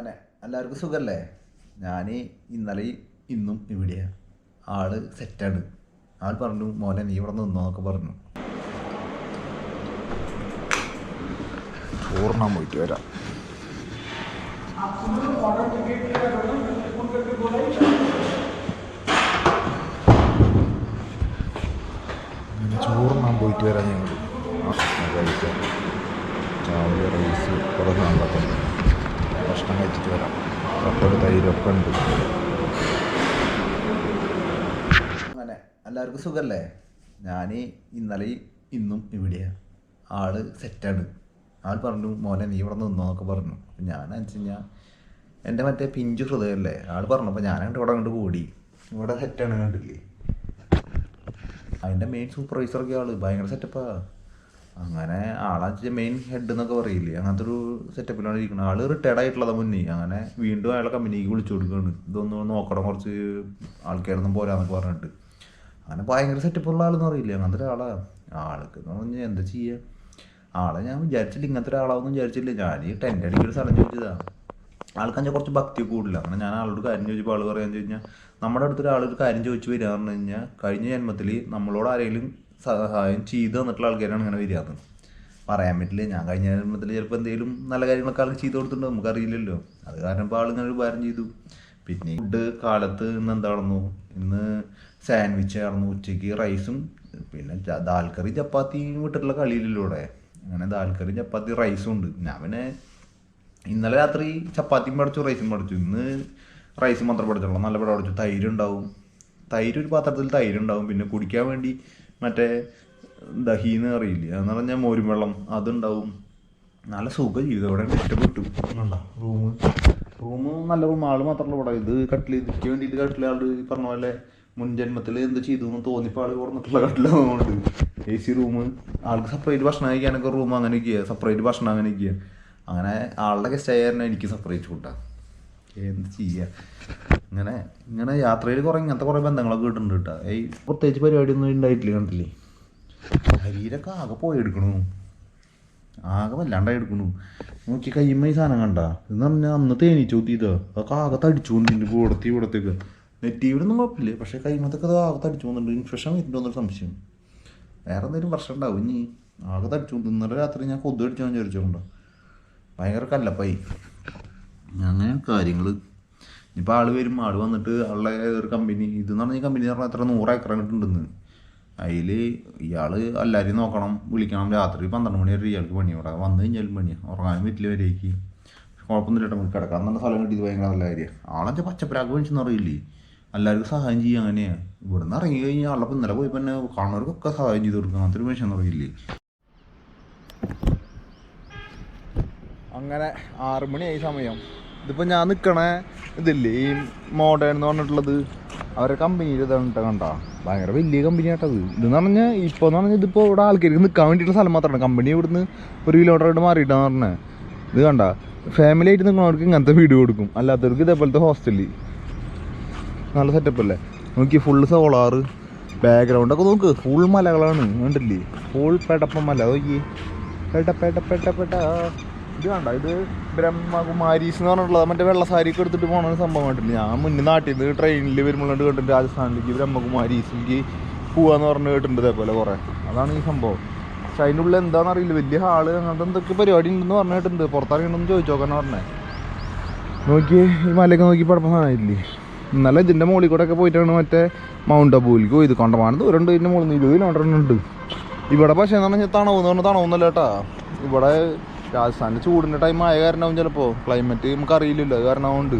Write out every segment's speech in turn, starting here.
അങ്ങനെ. എല്ലാവർക്കും സുഖമല്ലേ ഞാൻ ഇന്നലെ ഇന്നും ഇവിടെയാണ് ആൾ സെറ്റാണ് ആൾ പറഞ്ഞു മോനെ നീ ഇവിടെ നിന്നോന്നൊക്കെ പറഞ്ഞു. പൂർണം പോയിട്ട് വരാം. ചോറുണ്ണാൻ പോയിട്ട് വരാം ഞങ്ങൾ കഴിക്കാം. ചാവി റൈസ് കുറേ ഉണ്ട് ഭക്ഷണം കഴിച്ചിട്ട് വരാം. കപ്പൽ തൈരൊക്കെ ഉണ്ട്. അങ്ങനെ എല്ലാവർക്കും സുഖല്ലേ? ഞാൻ ഇന്നലെ ഇന്നും ഇവിടെയാണ് ആൾ സെറ്റാണ്. ആൾ പറഞ്ഞു മോനെ നീ ഇവിടെ നിന്നോന്നൊക്കെ പറഞ്ഞു. അപ്പം ഞാൻ വെച്ച് കഴിഞ്ഞാൽ എന്റെ മറ്റേ പിഞ്ചു ഹൃദയമല്ലേ ആൾ പറഞ്ഞപ്പോൾ ഞാനങ്ങോട്ട് ഇവിടെ അങ്ങോട്ട് കൂടി ഇവിടെ സെറ്റാണ് കണ്ടില്ലേ? അതിന്റെ മെയിൻ സൂപ്പർവൈസറൊക്കെ ആൾ ഭയങ്കര സെറ്റപ്പാ അങ്ങനെ ആളെ മെയിൻ ഹെഡ് എന്നൊക്കെ പറയില്ലേ. അങ്ങനത്തെ ഒരു സെറ്റപ്പിലാണ് ഇരിക്കുന്നത് ആൾ റിട്ടയർഡ് ആയിട്ടുള്ളത് മുന്നേ. അങ്ങനെ വീണ്ടും അയാളെ കമ്പനിക്ക് വിളിച്ചു കൊടുക്കുകയാണ് ഇതൊന്ന് നോക്കണം കുറച്ച് ആൾക്കാരൊന്നും പോരാന്നൊക്കെ പറഞ്ഞിട്ട്. അങ്ങനെ ഭയങ്കര സെറ്റപ്പുള്ള ആളെന്ന് അറിയില്ലേ അങ്ങനത്തെ ഒരാളാ ആൾക്ക് പറഞ്ഞാൽ എന്താ ചെയ്യുക ആളെ ഞാൻ വിചാരിച്ചില്ല ഇങ്ങനത്തെ ഒരാളാവെന്ന് വിചാരിച്ചില്ല. ഞാൻ ഈ ടെന്റ് അടിക്കൊരു സ്ഥലം ചോദിച്ചതാ. ആൾക്കഞ്ചാൽ കുറച്ച് ഭക്തി കൂടില്ല. അങ്ങനെ ഞാൻ ആളോട് കാര്യം ചോദിച്ചപ്പോൾ ആൾ പറയാന്ന് വെച്ച് കഴിഞ്ഞാൽ നമ്മുടെ അടുത്ത് ഒരാളൊരു കാര്യം ചോദിച്ചു വരിക എന്ന് പറഞ്ഞു കഴിഞ്ഞാൽ കഴിഞ്ഞ ജന്മത്തിൽ നമ്മളോട് ആരെങ്കിലും സഹായം ചെയ്തു തന്നിട്ടുള്ള ആൾക്കാരാണ് ഇങ്ങനെ വരിക. എന്ന് പറയാൻ പറ്റില്ല. ഞാൻ കഴിഞ്ഞ ജന്മത്തിൽ ചിലപ്പോൾ എന്തെങ്കിലും നല്ല കാര്യങ്ങളൊക്കെ ആൾക്ക് ചെയ്തു കൊടുത്തിട്ടുണ്ട്. നമുക്കറിയില്ലല്ലോ. അത് കാരണം ഇപ്പോൾ ആളിങ്ങനെ ഒരു ഉപകാരം ചെയ്തു. പിന്നെ ഫുഡ് കാലത്ത് ഇന്ന് എന്താണെന്നു? ഇന്ന് സാൻഡ്വിച്ച് ആയിരുന്നു ഉച്ചയ്ക്ക് റൈസും പിന്നെ ദാൽക്കറി ദാൽ ചപ്പാത്തിയും വിട്ടിട്ടുള്ള കളിയില്ലല്ലോ ഇവിടെ. അങ്ങനെ ദാൽക്കറി കറി ചപ്പാത്തി റൈസും ഉണ്ട്. ഞാൻ പിന്നെ ഇന്നലെ രാത്രി ചപ്പാത്തിയും പഠിച്ചു റൈസും പഠിച്ചു ഇന്ന് റൈസ് മാത്രം പഠിച്ചോളാം നല്ല പടം പഠിച്ചു തൈരുണ്ടാവും തൈര് ഒരു പാത്രത്തിൽ തൈരുണ്ടാവും പിന്നെ കുടിക്കാൻ വേണ്ടി മറ്റേ ദഹീന്ന് അറിയില്ല? എന്ന് പറഞ്ഞാൽ മോരും വെള്ളം അതുണ്ടാവും. നല്ല സുഖ ജീവിതം. ഇവിടെ ഇഷ്ടപ്പെട്ടു. റൂം റൂം നല്ല റൂം ആൾ മാത്രമല്ല ഇവിടെ. ഇത് കട്ടിൽ ഇതിക്ക് വേണ്ടിയിട്ട് കട്ടിൽ ആൾ ഈ പറഞ്ഞ പോലെ മുൻ ജന്മത്തിൽ എന്ത് ചെയ്തു എന്ന് തോന്നിപ്പോൾ ആൾ കൊടുത്തിട്ടുള്ള കട്ടിലാവുന്നുണ്ട് എ സി റൂം ആൾക്ക് സെപ്പറേറ്റ് ഭക്ഷണം കഴിക്കാനൊക്കെ റൂം അങ്ങനെ ഇരിക്കുക സെപ്പറേറ്റ് ഭക്ഷണം അങ്ങനെ ഇരിക്കുക അങ്ങനെ ആളുടെ ഗസ്റ്റ് ആയിരുന്നു എനിക്ക് സെപ്പറേറ്റ് കൂട്ടാം എന്ത് ചെയ്യുക ഇങ്ങനെ ഇങ്ങനെ യാത്രയിൽ കുറേ ഇങ്ങനത്തെ കുറേ ബന്ധങ്ങളൊക്കെ കിട്ടുന്നുണ്ട് കേട്ടോ. ഈ പ്രത്യേകിച്ച് പരിപാടിയൊന്നും ഉണ്ടായിട്ടില്ല കണ്ടില്ലേ ശരീരമൊക്കെ ആകെ പോയെടുക്കണു. ആകെ വല്ലാണ്ടായി എടുക്കണു. നോക്കി കയ്യുമ്മ ഈ സാധനം കണ്ട? എന്ന് പറഞ്ഞാൽ അന്ന് തേനീച്ച ഊത്തിയതാ അതൊക്കെ ആകെ തടിച്ചു തടിച്ചുകൊണ്ട് ഇവിടത്തെ ഇവിടത്തേക്ക്. നെറ്റീവിലൊന്നും കുഴപ്പമില്ല പക്ഷേ കൈമത്തൊക്കെ അത് ആകെ തടിച്ചു പോകുന്നുണ്ട് ഇൻഫെക്ഷൻ വരുന്നുണ്ടോന്നൊരു സംശയം. വേറെ എന്തെങ്കിലും പ്രശ്നം ഉണ്ടാവും ഇനി? ആകെ തടിച്ചു ഇന്നലെ രാത്രി ഞാൻ കൊതു അടിച്ചു വിചാരിച്ചോണ്ടോ. ഭയങ്കര കല്ലപ്പായി. അങ്ങനെ കാര്യങ്ങൾ ഇനിയിപ്പോൾ ആൾ വരും. ആൾ വന്നിട്ട് ആളുടെ ഒരു കമ്പനി ഇതെന്ന് പറഞ്ഞ കമ്പനി എന്ന് പറഞ്ഞാൽ എത്ര നൂറ് ഏക്കർ കിട്ടുന്നുണ്ടെന്ന് അതിൽ ഇയാൾ എല്ലാവരെയും നോക്കണം. വിളിക്കണം. രാത്രി പന്ത്രണ്ട് മണി വരെ ഇയാൾക്ക് പണി. ഇവിടെ വന്നു കഴിഞ്ഞാലും പണി ഉറങ്ങാനും വീട്ടിൽ വരേക്ക്. കുഴപ്പമൊന്നുമില്ല കേട്ടോ. നമുക്ക് കിടക്കാൻ നല്ല സ്ഥലം കിട്ടിയത് ഭയങ്കര നല്ല കാര്യമാണ് ആളെന്താ പച്ചപ്പരാക്ക് മേടിച്ചെന്ന് എല്ലാവർക്കും സഹായം ചെയ്യുക അങ്ങനെയാണ് ഇവിടെ നിന്ന് ഇറങ്ങി കഴിഞ്ഞാൽ ആളുടെ ഇന്നലെ പോയി പിന്നെ കാണുന്നവർക്കൊക്കെ സഹായം ചെയ്ത് കൊടുക്കുക അങ്ങനത്തെ ഒരു മനുഷ്യൻ അറിയില്ലേ? അങ്ങനെ ആറ് മണിയായി സമയം. ഇതിപ്പോൾ ഞാൻ നിൽക്കണ ഇതില്ലേ? ഈ മോഡേൺ എന്ന് പറഞ്ഞിട്ടുള്ളത് അവരെ കമ്പനിയിൽ ഇതാണ് കണ്ട. ഭയങ്കര വലിയ കമ്പനി ആട്ടത് ഇതെന്ന് പറഞ്ഞാൽ ഇപ്പോൾ എന്ന് പറഞ്ഞാൽ ഇതിപ്പോൾ ഇവിടെ ആൾക്കാർക്ക് നിൽക്കാൻ വേണ്ടിയിട്ടുള്ള സ്ഥലം മാത്രമാണ്. കമ്പനി ഇവിടുന്ന് ഒരു കിലോമീറ്ററായിട്ട് മാറിയിട്ടാന്ന് പറഞ്ഞത് ഇത് കണ്ട? ഫാമിലി ആയിട്ട് നിൽക്കുന്നവർക്ക് ഇങ്ങനത്തെ വീട് കൊടുക്കും. അല്ലാത്തവർക്ക് ഇതേപോലത്തെ ഹോസ്റ്റലിൽ നല്ല സെറ്റപ്പ് അല്ലേ? നോക്കി ഫുള്ള് സോളാറ് ബാക്ക്ഗ്രൗണ്ട് ഒക്കെ നോക്ക്. ഫുൾ മലകളാണ്. കണ്ടില്ലേ? ഫുൾ പെടപ്പ മല. നോക്കി പെട്ട പെട്ട പെട്ട പെട്ട ഇത് കണ്ട ഇത് ബ്രഹ്മകുമാരീസ് എന്ന് പറഞ്ഞിട്ടുള്ളത്. മറ്റേ വെള്ള സാരിയൊക്കെ എടുത്തിട്ട് പോകണ ഒരു സംഭവം കണ്ടില്ല ഞാൻ മുന്നേ നാട്ടിൽ നിന്ന് ട്രെയിനിൽ വരുമ്പോഴുണ്ട് കണ്ടിട്ട് രാജസ്ഥാനിലേക്ക് ബ്രഹ്മകുമാരീസിലേക്ക് പോവാന്ന് പറഞ്ഞ് കേട്ടിട്ടുണ്ട് ഇതേപോലെ കുറേ. അതാണ് ഈ സംഭവം. പക്ഷെ അതിന്റെ ഉള്ളിൽ എന്താണെന്ന് അറിയില്ല. വലിയ ഹാൾ അങ്ങനത്തെ എന്തൊക്കെ പരിപാടി ഉണ്ടെന്ന് പറഞ്ഞിട്ടുണ്ട് ചോദിച്ചു നോക്കാന്ന് പറഞ്ഞേ. നോക്കി ഈ മലയൊക്കെ നോക്കി പടപ്പാനായില്ലേ ഇന്നലെ ഇതിന്റെ മുകളിൽ കൂടെ ഒക്കെ പോയിട്ടാണ് മറ്റേ മൗണ്ട് അബൂലിക്ക് പോയത്. കണ്ടമാനം ദൂരം ഉണ്ട് ഇതിന്റെ മുകളിൽ നിന്ന്. ഇരുപത് കിലോമീറ്റർ ഉണ്ട്. ഇവിടെ പക്ഷേ എന്ന് പറഞ്ഞാൽ തണവെന്ന് പറഞ്ഞാൽ തണവൊന്നുമല്ല കേട്ടാ. ഇവിടെ രാജസ്ഥാനിൽ ചൂടിന്റെ ടൈം ആയ കാരണമാവും ചിലപ്പോൾ ക്ലൈമറ്റ് നമുക്ക് അറിയില്ലല്ലോ അത് കാരണമാവുണ്ട്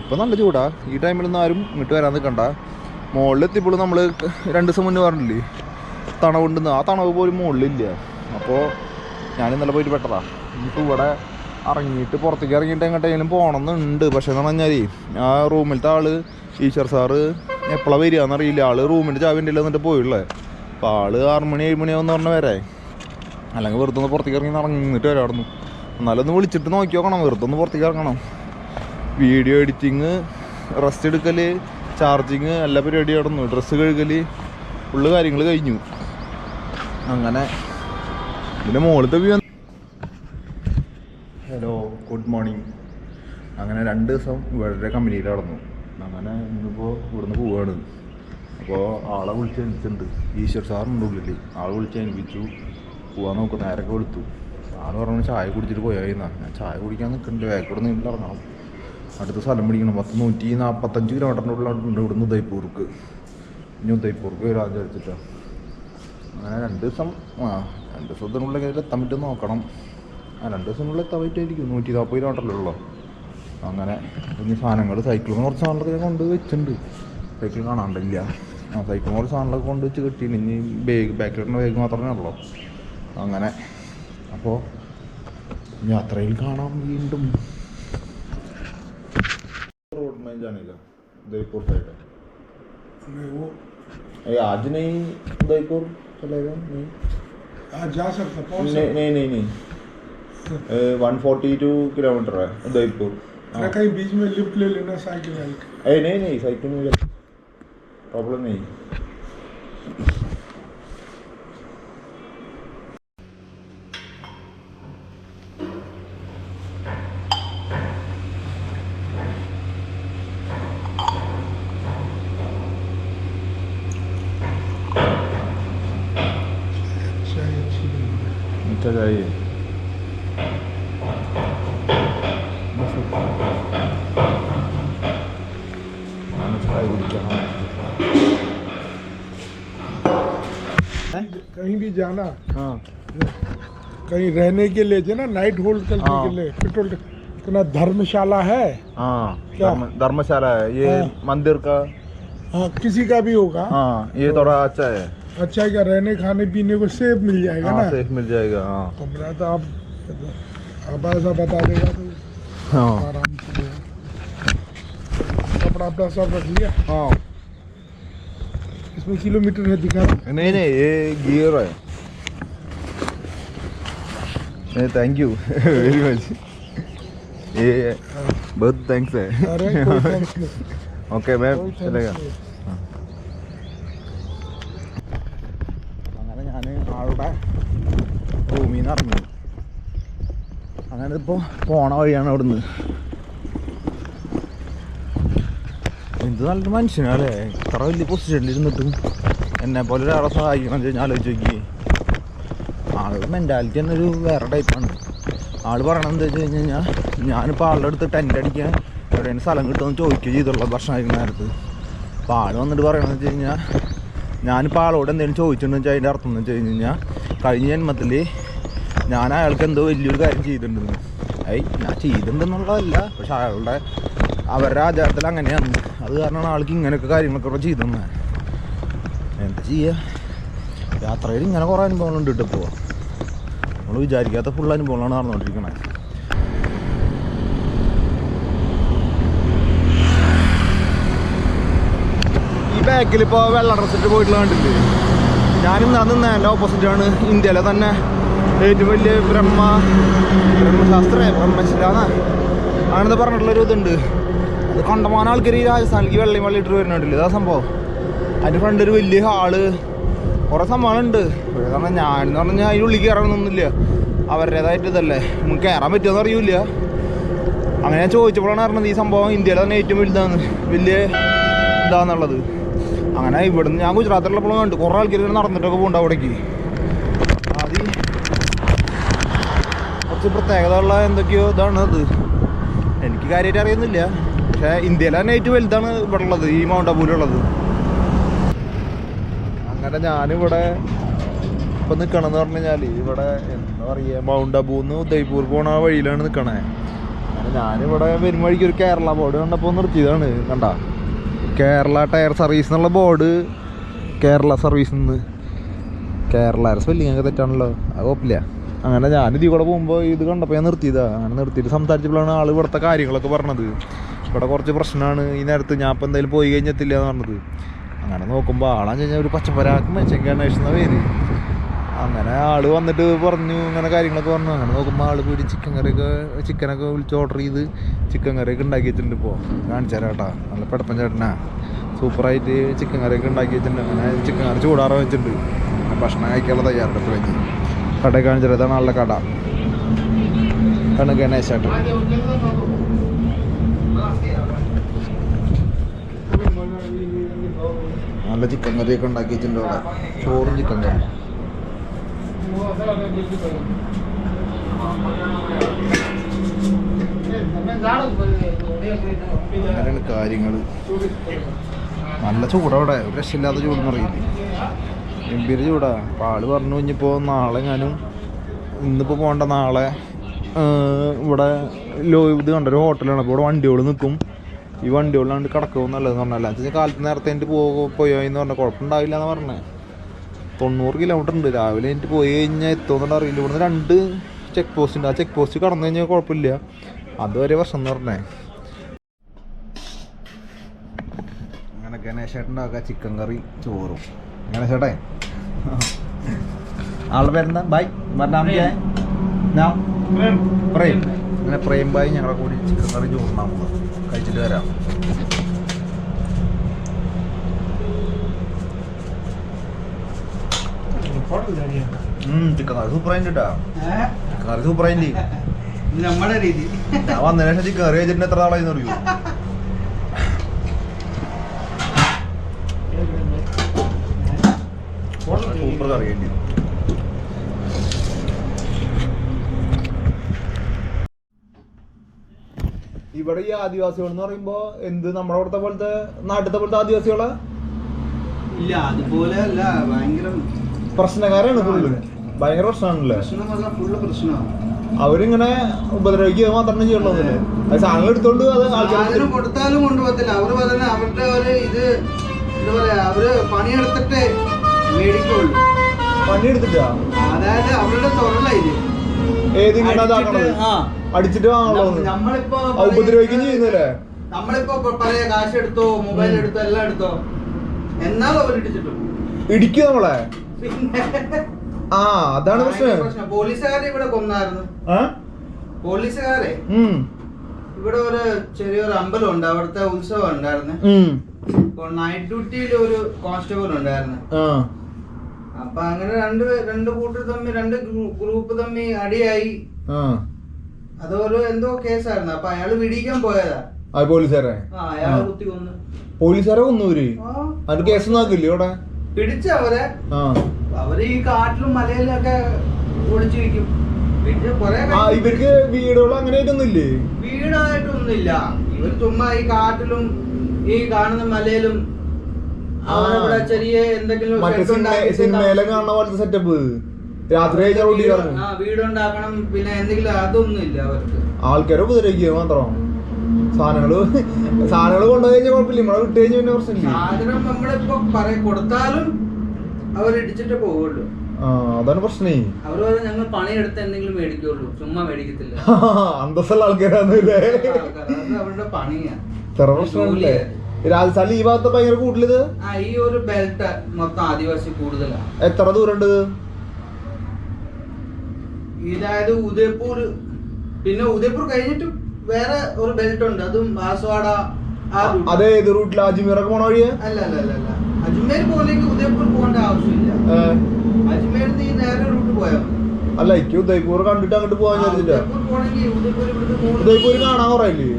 ഇപ്പം നല്ല ചൂടാ. ഈ ടൈമിലൊന്നും ആരും ഇങ്ങോട്ട് വരാൻ നിൽക്കണ്ട. മുകളിൽ എത്തിയപ്പോൾ നമ്മൾ രണ്ട് ദിവസം മുന്നേ പറഞ്ഞില്ലേ തണവുണ്ടെന്ന് ആ തണവ് പോലും മുകളിലില്ല അപ്പോൾ ഞാൻ ഇന്നലെ പോയിട്ട് പെട്ടതാ. ഇനിയിപ്പോൾ ഇവിടെ ഇറങ്ങിയിട്ട് പുറത്തേക്ക് ഇറങ്ങിയിട്ട് എങ്ങോട്ടെങ്കിലും പോകണമെന്നുണ്ട്. പക്ഷേ എന്ന് പറഞ്ഞാൽ ആ റൂമിലത്തെ ആൾ ഈശ്വർ സാറ് എപ്പോഴാണ് വരിക എന്നറിയില്ല. ആൾ റൂമിന്റെ ചാവിന്റെ എന്നിട്ട് പോയുള്ളത് അപ്പോൾ ആൾ ആറുമണി ഏഴ് മണിയാവുന്ന പറഞ്ഞ വരെ. അല്ലെങ്കിൽ വെറുതെ ഒന്ന് പുറത്തേക്ക് ഇറങ്ങി ഇറങ്ങിയിട്ട് വരാമായിരുന്നു എന്നാലൊന്ന് വിളിച്ചിട്ട് നോക്കി നോക്കണം വെറുതെ ഒന്ന് പുറത്തേക്ക് ഇറങ്ങണം. വീഡിയോ എഡിറ്റിങ് റെസ്റ്റ് എടുക്കൽ ചാർജിങ് എല്ലാ പരിപാടി നടന്നു ഡ്രസ്സ് കഴുകൽ ഫുള്ള് കാര്യങ്ങൾ കഴിഞ്ഞു. അങ്ങനെ. ഇതിന്റെ മുകളിലത്തെ വ്യൂ ഹലോ ഗുഡ് മോർണിംഗ് അങ്ങനെ രണ്ട് ദിവസം ഇവരുടെ കമ്പനിയിൽ നടന്നു. അങ്ങനെ ഇന്നിപ്പോൾ ഇവിടുന്ന് പോവുകയാണ് അപ്പോൾ ആളെ വിളിച്ച് എനിക്കുണ്ട്. ഈശ്വർ സാറുണ്ട് ഉള്ളിൽ ആളെ വിളിച്ച് ഏൽപ്പിച്ചു. പോവാൻ നോക്കും. നേരൊക്കെ വെളുത്തു. ആൾ പറഞ്ഞു ചായ കുടിച്ചിട്ട് പോയായിരുന്നാ ഞാൻ ചായ കുടിക്കാൻ നിൽക്കുന്നുണ്ട് വേഗം നീണ്ട് ഇറങ്ങണം അടുത്ത സ്ഥലം പിടിക്കണം. പത്ത് നൂറ്റി നാൽപ്പത്തഞ്ച് കിലോമീറ്ററിന്റെ ഉള്ളിലുണ്ട് ഇവിടുന്ന് ഉദയ്പൂർക്ക്. ഇനി ഉദയ്പൂർക്ക് വരാൻ വിചാരിച്ചിട്ടാണ് അങ്ങനെ രണ്ട് ദിവസം ആ രണ്ട് ദിവസത്തിനുള്ളിൽ എത്താൻ പറ്റും നോക്കണം. ആ രണ്ട് ദിവസത്തിനുള്ളിൽ എത്താൻ പറ്റുമായിരിക്കും. നൂറ്റി നാൽപ്പത് കിലോമീറ്ററിലുള്ളൂ അങ്ങനെ ഇനി സാധനങ്ങൾ സൈക്കിളിൽ കുറച്ച് സാധനങ്ങളൊക്കെ ഞാൻ കൊണ്ട് വെച്ചിട്ടുണ്ട്. സൈക്കിൾ കാണാണ്ടില്ല ആ സൈക്കിളും കുറച്ച് സാധനങ്ങളൊക്കെ കൊണ്ട് വെച്ച് കിട്ടിയിട്ടുണ്ട് ഇനി ബാഗ് ബാക്കിലിടുന്ന ബാഗ് മാത്രമേ ഉള്ളൂ. അങ്ങനെ അപ്പോൾ യാത്രയിൽ കാണാം വീണ്ടും रोड में जाने का उदयपुर साइड नहीं वो है आज नहीं उदयपुर चलेगा नहीं आज जा सकता पहुंच नहीं नहीं नहीं नहीं वन फोर्टी टू किलोमीटर है उदयपुर सकता अरे कहीं बीच में लिफ्ट ले लेना साइकिल वाइक ए नहीं नहीं साइकिल में प्रॉब्लम नहीं चल जाइए। कहीं भी जाना। हाँ। कहीं रहने के लिए ना नाइट होल्ड करने हाँ। के लिए पेट्रोल इतना धर्मशाला है। हाँ क्या? धर्मशाला है। ये हाँ। मंदिर का हाँ किसी का भी होगा। हाँ ये थोड़ा अच्छा है। अच्छा क्या रहने खाने पीने को सेफ़ मिल जाएगा हाँ ना? सेफ़ मिल जाएगा हाँ। कमरा तो आप आप ऐसा बता देगा तो हाँ। आराम से कपड़ा अपना सब रख लिया? हाँ। इसमें किलोमीटर है दिखा। नहीं नहीं ये गियर है। नहीं थैंक यू वेरी मच ये बहुत थैंक्स है। अरे कोई thanks ആളുടെ റൂമിൽ നിന്ന് ഇറങ്ങി അങ്ങനെ ഇപ്പോൾ പോണ വഴിയാണ് അവിടെ നിന്ന് എന്ത് നല്ലൊരു മനുഷ്യനല്ലേ ഇത്ര വലിയ പൊസിഷനിൽ ഇരുന്നിട്ടും എന്നെ പോലെ ഒരാളെ സഹായിക്കണം എന്ന് കഴിഞ്ഞാൽ ആലോചിച്ച് നോക്കി ആളുടെ മെന്റാലിറ്റി തന്നെ ഒരു വേറെ ടൈപ്പാണ് ആൾ പറയണത് എന്താ വെച്ച് കഴിഞ്ഞ് കഴിഞ്ഞാൽ ഞാനിപ്പോൾ ആളുടെ അടുത്ത് ടെന്റ് അടിക്കാൻ എവിടെയാണ് സ്ഥലം കിട്ടുമെന്ന് ചോദിക്കുകയും ചെയ്തുള്ള ഭക്ഷണം കഴിക്കുന്ന നേരത്ത്. അപ്പോൾ ആൾ വന്നിട്ട് പറയണമെന്ന് വെച്ച് കഴിഞ്ഞാൽ ഞാനിപ്പോൾ ആളോട് എന്തെങ്കിലും ചോദിച്ചിട്ടുണ്ടെന്ന് വെച്ചാൽ അതിന്റെ അർത്ഥം എന്ന് വെച്ച് കഴിഞ്ഞ് കഴിഞ്ഞാൽ കഴിഞ്ഞ ജന്മത്തിൽ ഞാൻ അയാൾക്ക് എന്തോ വലിയൊരു കാര്യം ചെയ്തിട്ടുണ്ടെന്ന്. ഐ ഞാൻ ചെയ്തിട്ടുണ്ടെന്നുള്ളതല്ല പക്ഷെ അയാളുടെ അവരുടെ ആചാരത്തിൽ അങ്ങനെയാണ്. അത് കാരണമാണ് ആൾക്ക് ഇങ്ങനെയൊക്കെ കാര്യങ്ങളൊക്കെ ഇവിടെ ചെയ്തെന്ന് എന്താ ചെയ്യുക യാത്രയിൽ ഇങ്ങനെ കുറേ അനുഭവങ്ങളുണ്ട് കേട്ടോ പോവാം നമ്മൾ വിചാരിക്കാത്ത ഫുൾ അനുഭവങ്ങളാണ് നടന്നുകൊണ്ടിരിക്കുന്നത് ഈ ബാക്കിൽ ഇപ്പോൾ വെള്ള ഡ്രസ്സിട്ട് പോയിട്ടുള്ള കണ്ടില്ലേ? ഞാനും നടന്ന് എന്റെ ഓപ്പോസിറ്റാണ് ഇന്ത്യയിലെ തന്നെ. ഏറ്റവും വലിയ ബ്രഹ്മ ബ്രഹ്മശാസ്ത്ര ബ്രഹ്മശിലാന്ന. അങ്ങനത്തെ പറഞ്ഞിട്ടുള്ളൊരു ഇതുണ്ട്. അത് കണ്ടമാന ആൾക്കാർ ഈ രാജസ്ഥാനിലേക്ക് വെള്ളം വെള്ളം ഇട്ട് വരുന്നുണ്ടല്ലോ ഇതാ സംഭവം. അതിന്റെ ഫ്രണ്ട് ഒരു വലിയ ഹാൾ കുറേ സംഭവങ്ങളുണ്ട്. കാരണം ഞാൻ എന്ന് പറഞ്ഞാൽ അതിന്റെ ഉള്ളിൽ കയറണമെന്നൊന്നുമില്ല അവരുടേതായിട്ട് ഇതല്ലേ? നമുക്ക് കയറാൻ പറ്റുമെന്ന് അറിയില്ല. അങ്ങനെ ചോദിച്ചപ്പോഴാണ് അറിഞ്ഞത് ഈ സംഭവം ഇന്ത്യയിലെ തന്നെ ഏറ്റവും വലുതാണ് വലിയ ഇതാന്നുള്ളത്. അങ്ങനെ ഇവിടുന്ന് ഞാൻ ഗുജറാത്തിലുള്ളപ്പോൾ കണ്ടു. കുറേ ആൾക്കാർ നടന്നിട്ടൊക്കെ പോകുന്നുണ്ട് അവിടേക്ക്. അത് കുറച്ച് പ്രത്യേകത ഉള്ള എന്തൊക്കെയോ ഇതാണ് അത്. എനിക്ക് കാര്യമായിട്ട് അറിയുന്നില്ല. പക്ഷേ ഇന്ത്യയിലെ തന്നെ ഏറ്റവും വലുതാണ് ഇവിടെ ഉള്ളത് ഈ മൗണ്ട് അബൂലുള്ളത് അങ്ങനെ ഞാനിവിടെ ഇപ്പം നിൽക്കണമെന്ന് പറഞ്ഞു കഴിഞ്ഞാൽ ഇവിടെ എന്താ പറയുക മൗണ്ട് അബൂന്ന് ഉദയ്പൂർ പോണ വഴിയിലാണ് നിൽക്കണേ ഞാനിവിടെ വരുമ്പോഴേക്കും ഒരു കേരള ബോർഡ് കണ്ടപ്പോൾ നിർത്തിയതാണ് കണ്ട? കേരള ടയർ സർവീസ് എന്നുള്ള ബോർഡ് കേരള സർവീസ് നിന്ന് കേരള സ്പെല്ലിംഗ് ഒക്കെ തെറ്റാണല്ലോ. അത് കുഴപ്പമില്ല അങ്ങനെ ഞാൻ ഇതിൽ കൂടെ പോകുമ്പോൾ ഇത് കണ്ടപ്പോൾ ഞാൻ നിർത്തിയതാ. അങ്ങനെ നിർത്തിയിട്ട് സംസാരിച്ചപ്പോഴാണ് ആൾ ഇവിടുത്തെ കാര്യങ്ങളൊക്കെ പറഞ്ഞത്. ഇവിടെ കുറച്ച് പ്രശ്നമാണ്. ഈ നേരത്ത് ഞാൻ ഇപ്പം എന്തായാലും പോയി കഴിഞ്ഞെത്തില്ല എന്ന് പറഞ്ഞത്. അങ്ങനെ നോക്കുമ്പോൾ ആളാന്ന് കഴിഞ്ഞാൽ ഒരു പച്ചപ്പരാക്കും മെച്ചം ഗണേഷ് എന്ന പേര്. അങ്ങനെ ആൾ വന്നിട്ട് പറഞ്ഞു ഇങ്ങനെ കാര്യങ്ങളൊക്കെ പറഞ്ഞു. അങ്ങനെ നോക്കുമ്പോൾ ആൾ പോയിട്ട് ചിക്കൻ കറിയൊക്കെ ചിക്കനൊക്കെ വിളിച്ച് ഓർഡർ ചെയ്ത് ചിക്കൻ കറിയൊക്കെ ഉണ്ടാക്കി വെച്ചിട്ടുണ്ട് ഇപ്പോൾ കാണിച്ചു കേട്ടോ. നല്ല പെടപ്പൻ ചേട്ടനാ. സൂപ്പറായിട്ട് ചിക്കൻ കറിയൊക്കെ ഉണ്ടാക്കി വെച്ചിട്ടുണ്ട്. അങ്ങനെ ചിക്കൻ കറി ചൂടാറാൻ വെച്ചിട്ടുണ്ട്. ഭക്ഷണം കഴിക്കാനുള്ള തയ്യാറെടുപ്പിലേക്ക് കട കാണിച്ചു കട ഇതാണ് ആളുടെ കട. കണ്ണു ഗണേശാട്ടൻ നല്ല ചിക്കൻ കറിയൊക്കെ ഉണ്ടാക്കി വെച്ചിട്ടുണ്ട് അവിടെ. ചോറും ചിക്കൻ കറി അങ്ങനെയാണ് കാര്യങ്ങൾ നല്ല ചൂടവിടെ ഒരു രക്ഷയില്ലാത്ത ചൂടെന്ന് അറിയില്ലേ ഗംഭീര ചൂടാ. പാൾ പറഞ്ഞു കഴിഞ്ഞപ്പോൾ നാളെ ഞാനും ഇന്നിപ്പോൾ പോകണ്ട നാളെ ഇവിടെ ലോ ഇത് കണ്ട ഒരു ഹോട്ടലാണ്. അപ്പോൾ ഇവിടെ വണ്ടികൾ നിൽക്കും ഈ വണ്ടികളിലാണ്ട് കിടക്കുമെന്നല്ലതെന്ന് പറഞ്ഞാൽ അല്ലാതെ കാലത്ത് നേരത്തെ എന്റെ പോയോ എന്ന് പറഞ്ഞാൽ കുഴപ്പമുണ്ടാവില്ല എന്ന് പറഞ്ഞത് തൊണ്ണൂറ് കിലോമീറ്റർ ഉണ്ട്. രാവിലെ എനിക്ക് പോയി കഴിഞ്ഞാൽ എത്തുമെന്നുള്ള അറിയില്ല. ഇവിടുന്ന് രണ്ട് ചെക്ക് പോസ്റ്റ് ഉണ്ട്. ആ ചെക്ക് പോസ്റ്റ് കടന്നു കഴിഞ്ഞാൽ കുഴപ്പമില്ല. അതുവരെ പ്രശ്നം എന്ന് പറഞ്ഞേ. അങ്ങനെ ഗണേശേട്ടന്റെ ചിക്കൻ കറി ചോറും. ഗണേശേട്ടേ? ആളുടെ പേരെന്താ? ബൈ പറഞ്ഞാൽ ഞാൻ? പ്രേം. അങ്ങനെ പ്രേം ബായി ഞങ്ങളെ കൂടി ചിക്കൻ കറി ചോറുണ്ടാവുന്നത് കഴിച്ചിട്ട് വരാം. ചിക്കൻ കറി സൂപ്പറായിട്ട് കേട്ടാ ചിക്കൻ കറി സൂപ്പറായിട്ട് ഇത് നമ്മുടെ രീതി. ഞാൻ വന്നതിന് ശേഷം ചിക്കൻ കറി കഴിച്ചിട്ട് എത്ര നാളായി അറിയൂ? സൂപ്പർ കറി വേണ്ടി ഇവിടെ ഈ ആദിവാസികൾ എന്ന് പറയുമ്പോ എന്ത് നമ്മുടെ അവിടുത്തെ പോലത്തെ നാട്ടിലത്തെ പോലത്തെ ആദിവാസികളെ? ഇല്ല അതുപോലെ അല്ല ഭയങ്കര പ്രശ്നക്കാരാണ് ഫുള്ള്. ഭയങ്കര പ്രശ്നമാണല്ലേ? അവരിങ്ങനെ ഉപദ്രവിക്കുക മാത്രമേ ചെയ്യുള്ളൂ. അത് എടുത്തോണ്ട് അത് ആൾക്കാർ കൊടുത്താലും കൊണ്ടുപോകത്തില്ല. അവർ പറയുന്നത് അവരുടെ ഒരു ഇത് എന്താ പറയാ അവർ പണിയെടുത്തിട്ട് മേടിക്കുള്ളൂ. പണി എടുത്തിട്ടാ അതായത് അവരുടെ തൊഴില ഇത് ഏത് ഇങ്ങനെ അതാക്കണത് ആ. അടിച്ചിട്ട് വാങ്ങണോ നമ്മളിപ്പോ ഉപദ്രവിക്കുകയും ചെയ്യുന്നല്ലേ നമ്മളിപ്പോ പ- പഴയ കാശ് എടുത്തോ മൊബൈൽ എടുത്തോ എല്ലാം എടുത്തോ എന്നാലും അവരിടിച്ചിട്ടു ഇടിക്കും നമ്മളെ. ആ അതാണ് പ്രശ്നം. പോലീസുകാരെ ഇവിടെ കൊന്നായിരുന്നു? പോലീസുകാരെ. ഇവിടെ ഒരു ചെറിയൊരു അമ്പലം ഉണ്ട് അവിടുത്തെ ഉത്സവം ഉണ്ടായിരുന്നു. നൈറ്റ് ഡ്യൂട്ടിയിൽ ഒരു കോൺസ്റ്റബിൾ ഉണ്ടായിരുന്നു. അപ്പൊ അങ്ങനെ രണ്ട് രണ്ട് കൂട്ടർ തമ്മിൽ രണ്ട് ഗ്രൂപ്പ് തമ്മിൽ അടിയായി. അതൊരു എന്തോ കേസായിരുന്നു. അപ്പൊ അയാൾ വിടിക്കാൻ പോയതാ. പോലീസുകാരെ. പോലീസുകാരെ കൊന്നൂര് ആ, അതിന്റെ കേസ് നോക്കില്ലേ ഇവിടെ? പിടിച്ച അവരെ അവർ ഈ കാട്ടിലും മലയിലും ഒക്കെ ഒളിച്ചു വെക്കും പിന്നെ കൊറേ ഇവർക്ക് വീടുകൾ അങ്ങനെ ഇല്ലേ വീടായിട്ടൊന്നുമില്ല. ഇവർ ചുമ്മാ ഈ കാട്ടിലും ഈ കാണുന്ന മലയിലും ആ. ചെറിയ എന്തെങ്കിലും മറ്റേ shed സിനിമ ഉണ്ടാക്കിയിട്ട് സിനിമയിലെ കാണുന്ന പോലത്തെ സെറ്റപ്പ് രാത്രി കഴിഞ്ഞാൽ ഓടി വീട്- ഇറങ്ങും. ആ, വീടുണ്ടാക്കണം പിന്നെ എന്തെങ്കിലും അതൊന്നും ഇല്ല അവർക്ക്. ആൾക്കാരെ ഉപദ്രവിക്കുക മാത്രം. സാധനങ്ങൾ. സാധനങ്ങൾ കൊണ്ടുപോയി കഴിഞ്ഞാൽ കുഴപ്പമില്ല. നമ്മളെ വിട്ട് കഴിഞ്ഞാൽ പിന്നെ പ്രശ്നമില്ല. സാധനം നമ്മളിപ്പോ പറയാ കൊടുത്താലും അവർ ഇടിച്ചിട്ട് പോവുള്ളൂ. അതാണ് പ്രശ്നേ. അവർ ഞങ്ങൾ ഞങ്ങൾ പണിയെടുത്ത് എന്തെങ്കിലും മേടിക്കുള്ളൂ. ചുമ്മാ മേടിക്കത്തില്ല. അന്തസ്സുള്ള ആൾക്കാരാണ് ആൾക്കാര്. അവരുടെ പണിയാ. പ്രശ്നമല്ലേ രാജസ്ഥാനിൽ ഈ ഭാഗത്ത് ഭയങ്കര കൂടുതലത്? ഈ ഒരു ബെൽറ്റ് മൊത്തം ആദിവാസി കൂടുതലാണ് എത്ര ദൂരം ഉണ്ട് ഇതായത് ഉദയപൂർ പിന്നെ ഉദയപൂർ കഴിഞ്ഞിട്ട് വേറെ ഒരു ബെൽറ്റ് ഉണ്ട്. അതും ബാസ്വാഡ അതെ ഏത് റൂട്ടിൽ അജ്മീറൊക്കെ പോണ വഴിയെ? അല്ല അല്ല അല്ല അല്ല. അജ്മേർ പോലേക്ക് ഉദയപൂർ പോകേണ്ട ആവശ്യമില്ല. അജ്മീർ നീ നേരെ റൂട്ട് പോയാൽ അല്ല എനിക്ക് ഉദയ്പൂർ കണ്ടിട്ട് അങ്ങോട്ട് പോകാൻ ആ, വിചാരിച്ചിട്ടാ ഉദയപൂർ കാണാൻ ഏ?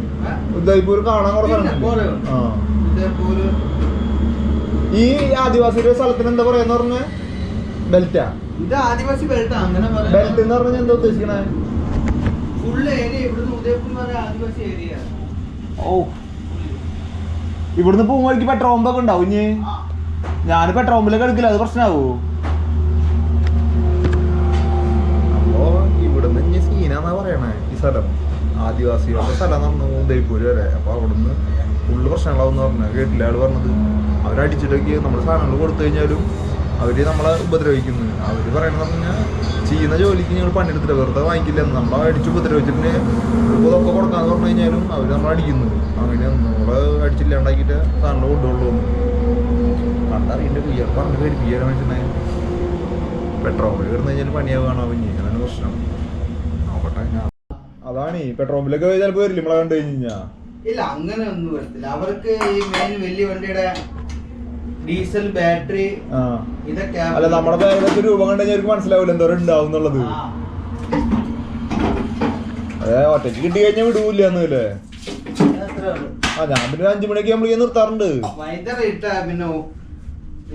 ഉദയ്പൂർ കാണാൻ കുറെ? കുറേ. ആ. ഈ ആദിവാസിയുടെ സ്ഥലത്തിന് എന്താ പറയാന്ന് പറഞ്ഞ? ബെൽറ്റാ ഇത് ആദിവാസി ബെൽറ്റ് അങ്ങനെ ബെൽറ്റ് എന്ന് പറഞ്ഞാൽ എന്താ ഉദ്ദേശിക്കണേ? ഫുള്ള് ഏരിയ ഇവിടുന്ന് ഓ ഇവിടുന്ന് പോകുമ്പോൾ വഴിക്ക് പെട്രോൾ പമ്പൊക്കെ ഉണ്ടാവും ഇനി. ഞാൻ പെട്രോൾ പമ്പിലൊക്കെ എടുക്കില്ല അത് പ്രശ്നമാവോ അപ്പോ ഇവിടുന്ന് ഇനി സീനാന്നാ പറയണേ ഈ സ്ഥലം. ആദിവാസികളുടെ സ്ഥലം എന്ന് പറഞ്ഞു ഉദയ്പൂര് വരെ. അപ്പൊ അവിടുന്ന് ഫുള്ള് പ്രശ്നങ്ങളാവും പറഞ്ഞു. കേട്ടില്ല ആൾ പറഞ്ഞത്? അവരടിച്ചിട്ടൊക്കെ നമ്മുടെ സാധനങ്ങൾ കൊടുത്തു കഴിഞ്ഞാലും അവർ നമ്മളെ ഉപദ്രവിക്കുന്നു. അവർ പറയണെന്ന് പറഞ്ഞാൽ ചെയ്യുന്ന ജോലിക്ക് ഞങ്ങൾ പണിയെടുത്തില്ല വെറുതെ വാങ്ങിക്കില്ല. നമ്മളെ അടിച്ച് ഉപദ്രവിച്ചിട്ട് ഇതൊക്കെ കൊടുക്കാന്ന് പറഞ്ഞു കഴിഞ്ഞാലും അവർ നമ്മളെ അടിക്കുന്നു. അങ്ങനെ നമ്മളെ അടിച്ചില്ലാണ്ടാക്കിയിട്ട് സാധനങ്ങൾ കൊണ്ടുള്ളൂ കണ്ടറിയണ്ട പിയ്യ പറഞ്ഞ് പേടിപ്പിക്കാൻ വെച്ചിട്ടുണ്ടെ പെട്രോൾ കയറുന്ന കഴിഞ്ഞാൽ പണിയാവുകയാണ് പിന്നെ അതാണ് പ്രശ്നം. നോക്കട്ടെ അതാണ്. ഈ പെട്രോൾ പമ്പിലൊക്കെ ചിലപ്പോൾ വരില്ല നമ്മളെ കണ്ടു കഴിഞ്ഞാ ഇല്ല അങ്ങനെ ഒന്നും വരത്തില്ല. അവർക്ക് ഈ മെയിൻ വലിയ വണ്ടിയുടെ ഡീസൽ ബാറ്ററി ഇതൊക്കെ അല്ല നമ്മുടെ ബാഗിലൊക്കെ രൂപം കണ്ടു കഴിഞ്ഞാൽ മനസ്സിലാവില്ല എന്തോരം ഉണ്ടാവും എന്നുള്ളത്. അതെ ഒറ്റയ്ക്ക് കിട്ടി കഴിഞ്ഞാൽ വിടൂല്ല എന്നല്ലേ. ആ ഞാൻ പിന്നെ അഞ്ചു മണിക്ക് ആകുമ്പോഴേക്കും നിർത്താറുണ്ട്. പിന്നെ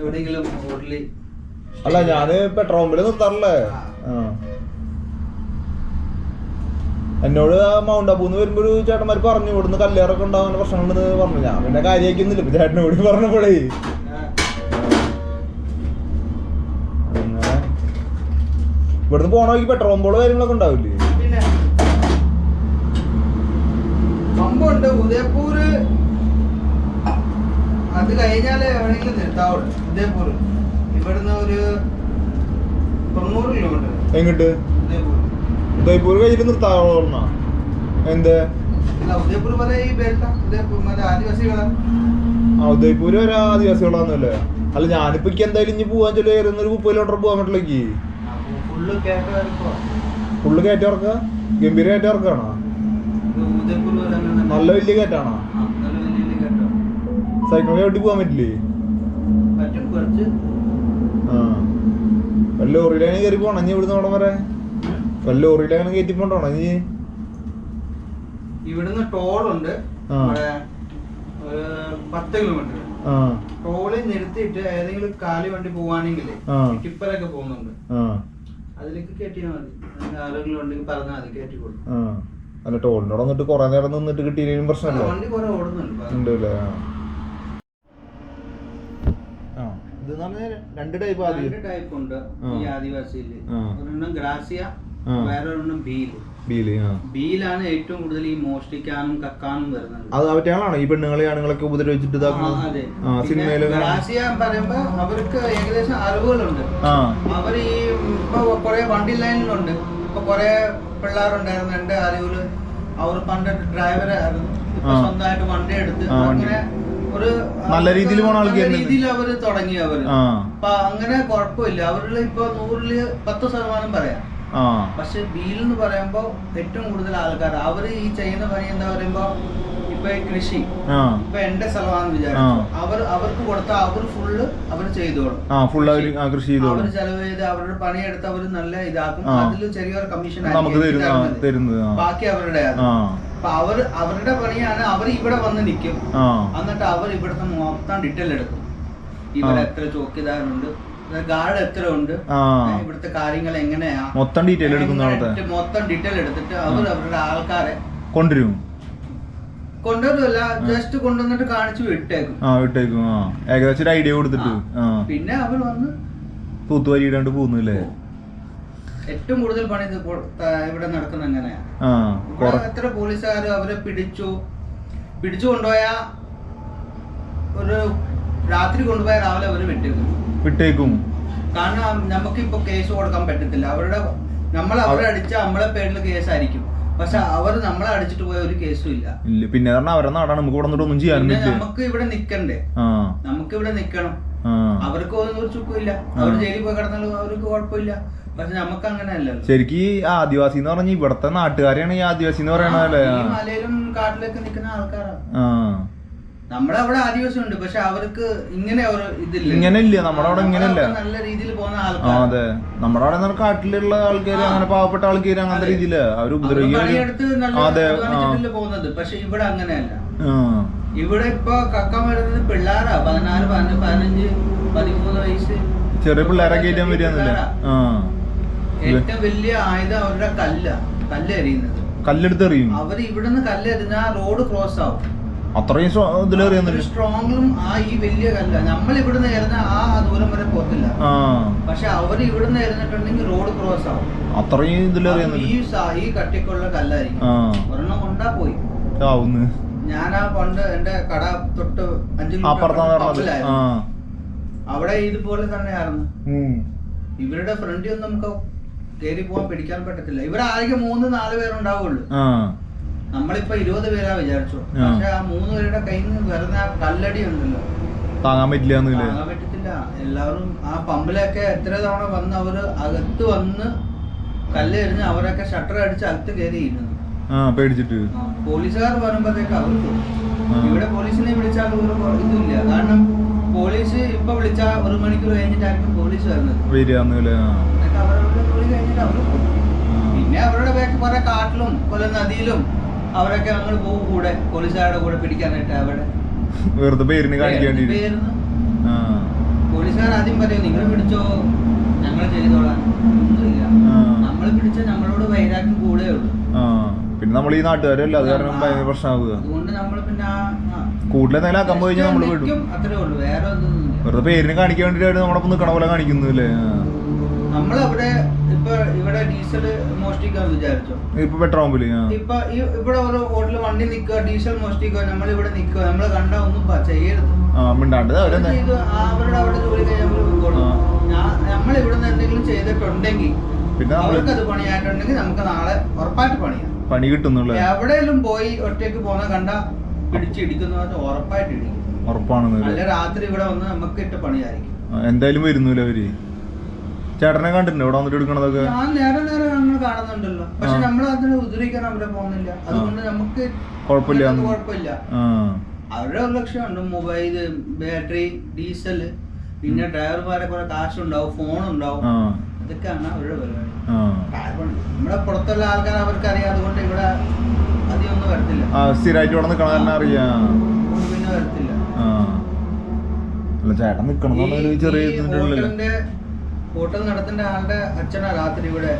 എവിടെയെങ്കിലും ഹോട്ടലിൽ അല്ല ഞാൻ പെട്രോൾ പമ്പിൽ നിർത്താറില്ലേ. എന്നോട് ആ മൗണ്ട് അബൂന്ന് വരുമ്പോ ഒരു ചേട്ടന്മാർ പറഞ്ഞു ഇവിടുന്ന് കല്ലേറൊക്കെ ഉണ്ടാവുന്ന പ്രശ്നമുണ്ടെന്ന് പറഞ്ഞു. ഞാൻ പിന്നെ കാര്യമാക്കുന്നില്ല ചേട്ടനോട് പറഞ്ഞപ്പോഴേ. ഇവിടുന്ന് പോണ വഴിക്ക് പെട്രോൾ ബോൾ കാര്യങ്ങളൊക്കെ ഉണ്ടാവില്ലേ? പിന്നെ പമ്പുണ്ട് ഉദയപൂര് അത് കഴിഞ്ഞാലേ എവിടെയെങ്കിലും നിർത്താവുള്ളൂ. ഉദയപൂർ ഇവിടുന്ന് ഒരു തൊണ്ണൂറ് കിലോമീറ്റർ എങ്ങോട്ട്? ഉദയപൂർ ഉദയ്പൂർ എന്ത്? അല്ല ഉദയപൂർ വരെ ഈ ബെൽറ്റ ഉദയപൂർ മറ്റേ ആദിവാസികളാണ് ആ ഉദയപൂര് വരെ ആദിവാസികളാന്നല്ലേ? അല്ല ഞാനിപ്പോ എന്തായാലും ഇനി പോവാൻ ചൊല്ലി ഒരു മുപ്പത് കിലോമീറ്റർ പോകാൻ പറ്റില്ലേക്ക് ഫുള്ള് കയറ്റി ഇറക്കുക? ഗംഭീര കയറ്റി തന്നെ. നല്ല വലിയ കയറ്റാണോ? സൈക്കിൾ ചവിട്ടി പോകാൻ പറ്റില്ലേ? ആ. വല്ല ലോറിയിലാണ് കയറി പോണോ ഇനി ഇവിടുന്ന് അവിടെ വരെ? വല്ല ലോറിയിലാണ് കയറ്റി പോണ്ടോ നീ ഇവിടുന്ന് ടോളുണ്ട് പത്ത് കിലോമീറ്റർ. ടോളിൽ നിർത്തിയിട്ട് ഏതെങ്കിലും കാലി വണ്ടി പോവാണെങ്കിൽ. ടിപ്പറൊക്കെ പോകുന്നുണ്ട്. അതിലേക്ക് കയറ്റിയാൽ മതി. ആരെങ്കിലും ഉണ്ടെങ്കിൽ പറഞ്ഞാൽ മതി കയറ്റി കൊടുക്കും. ആ. അല്ല ടോളിനോട് വന്നിട്ട് കുറെ നേരം നിന്നിട്ട് കിട്ടിയില്ലെങ്കിലും പ്രശ്നമല്ലോ? വണ്ടി കുറെ ഓടുന്നുണ്ട്. ഉണ്ട് അല്ലേ ഇത് രണ്ട് ടൈപ്പ് ആദ്യം. രണ്ട് ടൈപ്പ് ഉണ്ട് ഈ ആദിവാസിയിൽ. ഒരെണ്ണം ഗ്രാസിയ ആ. വേറെ ഒരെണ്ണം ബീൽ ബീൽ ആ. ബീലാണ് ഏറ്റവും കൂടുതൽ ഈ മോഷ്ടിക്കാനും കക്കാനും വരുന്നത്. അത് അവറ്റാണോ ഈ പെണ്ണുങ്ങളെ ആണുങ്ങളൊക്കെ ഉപദ്രവിച്ചിട്ട് സിനിമയിൽ പറയുമ്പോ അവർക്ക് ഏകദേശം അറിവുകളുണ്ട്. അവർ അവർ ഈ ഇപ്പൊ കൊറേ വണ്ടി ലൈനിലുണ്ട്. ഇപ്പൊ കൊറേ പിള്ളേരുണ്ടായിരുന്നു എന്റെ അറിവിൽ. അവർ പണ്ട് ഡ്രൈവറായിരുന്നു ഇപ്പൊ. സ്വന്തമായിട്ട് വണ്ടി എടുത്ത് അങ്ങനെ ഒരു നല്ല രീതിയിൽ പോണ രീതിയിൽ അവർ തുടങ്ങി അവർ അപ്പൊ അങ്ങനെ കുഴപ്പമില്ല. അവരിൽ ഇപ്പൊ നൂറിൽ പത്ത് ശതമാനം പറയാം. പക്ഷെ ബീൽ എന്ന് പറയുമ്പോ ഏറ്റവും കൂടുതൽ ആൾക്കാർ അവർ ഈ ചെയ്യുന്ന പണി എന്താ പറയുമ്പോ ഇപ്പൊ കൃഷി ഇപ്പൊ എന്റെ സ്ഥലമാണെന്ന് വിചാരിച്ചു. അവർ അവർക്ക് കൊടുത്ത അവർ ഫുള്ള് അവർ ചെയ്തോളും. കൃഷി. അവർ ചെലവ് ചെയ്ത് അവരുടെ പണിയെടുത്ത് അവർ നല്ല ഇതാക്കും. അതിൽ ചെറിയൊരു കമ്മീഷൻ ബാക്കി അവരുടെ അപ്പൊ അവർ അവരുടെ പണിയാണ് അവർ ഇവിടെ വന്ന് നിൽക്കും എന്നിട്ട് അവർ ഇവിടുത്തെ മൊത്തം ഡീറ്റെയിൽ എടുക്കും. ഇവിടെ എത്ര ചോക്കിദാറുണ്ട് ഗാർഡ് എത്ര ഉണ്ട് ഇവിടുത്തെ കാര്യങ്ങൾ എങ്ങനെയാ? മൊത്തം ഡീറ്റെയിൽ എടുക്കുന്ന മൊത്തം ഡീറ്റെയിൽ എടുത്തിട്ട് അവർ അവരുടെ ആൾക്കാരെ കൊണ്ടുവരും. കൊണ്ടുവരുമല്ല ജസ്റ്റ് കൊണ്ടുവന്നിട്ട് കാണിച്ചു വിട്ടേക്കും. ആ വിട്ടേക്കും. ആ. ഏകദേശം ഒരു ഐഡിയ കൊടുത്തിട്ട്. പിന്നെ അവർ വന്ന് തൂത്തുവാരി ഇടാണ്ട് പോകുന്നില്ലേ ഏറ്റവും കൂടുതൽ പണി ഇവിടെ നടക്കുന്ന എങ്ങനെയാ? എത്ര പോലീസുകാർ അവരെ പിടിച്ചു? പിടിച്ചു കൊണ്ടുപോയ ഒരു രാത്രി കൊണ്ടുപോയ രാവിലെ അവർ വിട്ടേക്കും. വിട്ടേക്കും. കാരണം നമുക്കിപ്പോ കേസ് കൊടുക്കാൻ പറ്റത്തില്ല. അവരുടെ നമ്മൾ അവരെ അടിച്ച നമ്മളെ പേരിൽ കേസായിരിക്കും. പക്ഷെ അവർ നമ്മളെ അടിച്ചിട്ട് പോയ ഒരു കേസും ഇല്ല. ഇല്ല. പിന്നെ പറഞ്ഞാൽ അവരെ നാടാണ്. നമുക്ക് ഇവിടെ ഒന്നും ചെയ്യാൻ നമുക്ക് ഇവിടെ നിക്കണ്ടേ? നമുക്ക് ഇവിടെ നിക്കണം. അവർക്ക് ഒരു ചുക്കില്ല അവർ ജയിലിൽ പോയി കിടന്നാലും അവർക്ക് കുഴപ്പമില്ല. പക്ഷെ നമുക്ക് അങ്ങനെ അല്ലല്ലോ ശരിക്കും ഈ ആദിവാസി എന്ന് പറഞ്ഞാൽ ഇവിടത്തെ നാട്ടുകാരെയാണ് ഈ ആദിവാസി എന്ന് പറയണല്ലേ മലയിലും കാട്ടിലൊക്കെ നിൽക്കുന്ന ആൾക്കാരാണ്. നമ്മുടെ അവിടെ ആദിവാസി ഉണ്ട് പക്ഷെ അവർക്ക് ഇങ്ങനെ ഒരു ഇതില്ല. ഇങ്ങനെ ഇല്ല, നമ്മുടെ അവിടെ ഇങ്ങനെ ഇല്ല. നല്ല രീതിയിൽ പോകുന്ന ആൾക്കാർ അതെ. നമ്മുടെ അവിടെ കാട്ടിലുള്ള ആൾക്കാർ അങ്ങനെ പാവപ്പെട്ട ആൾക്കാർ അങ്ങനത്തെ. രീതിയിൽ. അവർ പോകുന്നത്. പക്ഷെ ഇവിടെ അങ്ങനെയല്ല. ഇവിടെ ഇപ്പൊ കക്ക വരുന്നത് പിള്ളേരാ. പതിനാല് പതിനഞ്ച് പതിമൂന്ന് വയസ്സ്. ചെറിയ പിള്ളേരെ കയറ്റാൻ വരികയാന്നല്ലേ ആ. ഏറ്റവും വലിയ ആയുധം അവരുടെ കല്ല. കല്ല് എറിയുന്നത് കല്ലെടുത്ത് എറിയും അവർ ഇവിടുന്ന് കല്ല് എറിഞ്ഞാൽ റോഡ് ക്രോസ് ആവും. അത്രയും സ്ട്രോ- സ്ട്രോങ്ങും ആ ഈ വലിയ കല്ല. നമ്മൾ ഇവിടുന്ന് കയറുന്ന ആ ദൂരം വരെ പോകത്തില്ല പക്ഷെ അവർ ഇവിടുന്ന് കയറുന്നിട്ടുണ്ടെങ്കിൽ റോഡ് ക്രോസ് ആവും. അത്രയും ഇതിലേറിയൊന്നും ഈ ഈ കട്ടിക്കുള്ള കല്ലായിരിക്കും. ഒരെണ്ണം കൊണ്ടാ പോയി. ആവുന്ന ഞാൻ ആ പണ്ട് എന്റെ കട തൊട്ട് അഞ്ചു അവിടെ ഇതുപോലെ തന്നെയായിരുന്നു. ഇവരുടെ ഫ്രണ്ടിൽ ഒന്നും നമുക്ക് കേറി പോകാൻ പിടിക്കാൻ പറ്റത്തില്ല. ഇവരാകെ മൂന്ന് നാല് പേരുണ്ടാവുള്ളൂ. നമ്മളിപ്പോ ഇരുപത് പേരാ വിചാരിച്ചു. പക്ഷെ ആ മൂന്ന് പേരുടെ കയ്യിൽ നിന്ന് വരുന്ന ആ കല്ലടി ഉണ്ടല്ലോ. താങ്ങാൻ പറ്റില്ല താങ്ങാൻ പറ്റത്തില്ല. എല്ലാവരും ആ പമ്പിലൊക്കെ എത്ര തവണ വന്ന് അവർ അകത്ത് വന്ന് കല്ല് എറിഞ്ഞ് അവരൊക്കെ ഷട്ടർ അടിച്ച് അകത്ത് കയറി പേടിച്ചിട്ട്. പോലീസുകാർ വരുമ്പോഴത്തേക്ക് അവർക്ക്. ഇവിടെ പോലീസിനെ വിളിച്ചാൽ ഒരു ഇതുമില്ല. കാരണം പോലീസ് ഇപ്പൊ വിളിച്ച ഒരു മണിക്കൂർ കഴിഞ്ഞിട്ടായിരിക്കും പോലീസ് വരുന്നത്. അവരുടെ ജോലി കഴിഞ്ഞിട്ട് അവർ പിന്നെ അവരുടെ ബാക്ക് കുറെ കാട്ടിലും കൊല്ല നദിയിലും അവരൊക്കെ ഞങ്ങൾ പോകും കൂടെ. പോലീസുകാരുടെ കൂടെ പിടിക്കാനായിട്ട് അവിടെ. വെറുതെ പേരിന് കാണിക്കാൻ പോലീസുകാർ ആദ്യം പറയും നിങ്ങൾ പിടിച്ചോ? ഞങ്ങൾ ചെയ്തോളാം. ഒന്നുമില്ല. നമ്മൾ പിടിച്ച നമ്മളോട് വൈരാഗ്യം കൂടെ ഉള്ളൂ. പിന്നെ നമ്മൾ ഈ നാട്ടുകാരല്ല? അത് കാരണം ഭയങ്കര പ്രശ്നമാവുക അതുകൊണ്ട് നമ്മൾ പിന്നെ ആക്കാൻ പോയി നമ്മൾ വിടും. അത്രേ ഉള്ളൂ. വേറെ ഒന്നും വെറുതെ പേരിനെ കാണിക്കാൻ വേണ്ടിട്ടായിട്ട് നമ്മളൊപ്പം നിൽക്കണ പോലെ കാണിക്കുന്നു അല്ലേ നമ്മളവിടെ ഇപ്പൊ ഇവിടെ ഡീസൽ മോഷ്ടിക്കാന്ന് വിചാരിച്ചോ? ഇപ്പൊ പെട്രോൾ പമ്പിൽ ഇപ്പൊ ഇവിടെ ഒരു ഹോട്ടലിൽ വണ്ടി നിൽക്കുക ഡീസൽ മോഷ്ടിക്കുക നമ്മൾ ഇവിടെ നിൽക്കുക നമ്മൾ കണ്ട ഒന്നും ചെയ്യരുത്. മിണ്ടാണ്ട്. അവരുടെ അവിടെ ജോലി കഴിഞ്ഞാൽ നമ്മൾ ഇവിടെ നിന്ന് എന്തെങ്കിലും ചെയ്തിട്ടുണ്ടെങ്കിൽ പിന്നെ അവർക്ക് അത് പണിയായിട്ടുണ്ടെങ്കിൽ നമുക്ക് നാളെ ഉറപ്പായിട്ട് പണിയാം. പണി കിട്ടുന്നുള്ള. എവിടെയെങ്കിലും പോയി ഒറ്റയ്ക്ക് പോന്ന കണ്ട പിടിച്ചിടിക്കുന്ന ഉറപ്പായിട്ട് ഇടിക്കും. ഉറപ്പാണെന്ന് രാത്രി ഇവിടെ വന്ന് നമുക്ക് ഇട്ട് പണിയായിരിക്കും. എന്തായാലും വരുന്നില്ല അവർ? ചേട്ടനെ കണ്ടിട്ടുണ്ട്. ഇവിടെ വന്നിട്ട് എടുക്കണതൊക്കെ. ഞാൻ നേരെ നേരെ നമ്മൾ കാണുന്നുണ്ടല്ലോ. പക്ഷെ. നമ്മൾ അതിനെ അവിടെ പോകുന്നില്ല. അതുകൊണ്ട് നമുക്ക് കുഴപ്പമില്ല. കുഴപ്പമില്ല. അവരുടെ ഒരു ലക്ഷ്യമുണ്ട്. മൊബൈൽ ബാറ്ററി ഡീസൽ പിന്നെ ഡ്രൈവർമാരെ കുറെ കാശുണ്ടാവും ഫോൺ ഉണ്ടാവും ഇതൊക്കെയാണ് അവരുടെ പരിപാടി. നമ്മുടെ പുറത്തുള്ള ആൾക്കാർ അവർക്ക് അറിയാം അതുകൊണ്ട് ഇവിടെ അധികം ഒന്നും വരത്തില്ല സ്ഥിരമായിട്ട് ഇവിടെ നിൽക്കണ തന്നെ അറിയാം. പിന്നെ വരത്തില്ല. ചേട്ടൻ നിൽക്കണം ചെറിയ ഹോട്ടൽ നടത്തേണ്ട ആളുടെ അച്ഛനാ രാത്രി ഇവിടെ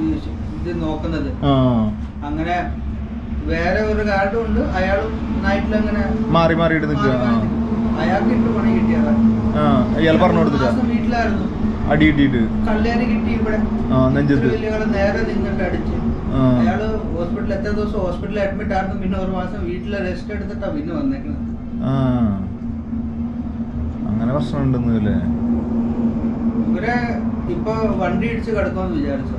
ഈ ഇത് നോക്കുന്നത്. അങ്ങനെ വേറെ ഒരു കാർഡും ഉണ്ട്. അയാളും നൈറ്റിൽ അങ്ങനെ മാറി മാറി. അയാൾക്ക് ഇട്ട് പണി കിട്ടിയതാ. ആ ഇയാൾ പറഞ്ഞു കൊടുത്തില്ല വീട്ടിലായിരുന്നു. അടി കിട്ടിയിട്ട്. കല്ലേറ് കിട്ടി ഇവിടെ. നെഞ്ചത്ത്. നേരെ നിന്നിട്ട് അടിച്ച്. അയാൾ ഹോസ്പിറ്റലിൽ എത്ര ദിവസം ഹോസ്പിറ്റലിൽ അഡ്മിറ്റ് ആയിരുന്നു. പിന്നെ ഒരു മാസം വീട്ടിലെ റെസ്റ്റ് എടുത്തിട്ടാ പിന്നെ വന്നേക്കുന്നത് അങ്ങനെ പ്രശ്നം ഉണ്ടെന്ന് അല്ലേ ഇവരെ ഇപ്പൊ വണ്ടി ഇടിച്ച് കിടക്കുമെന്ന് വിചാരിച്ചു.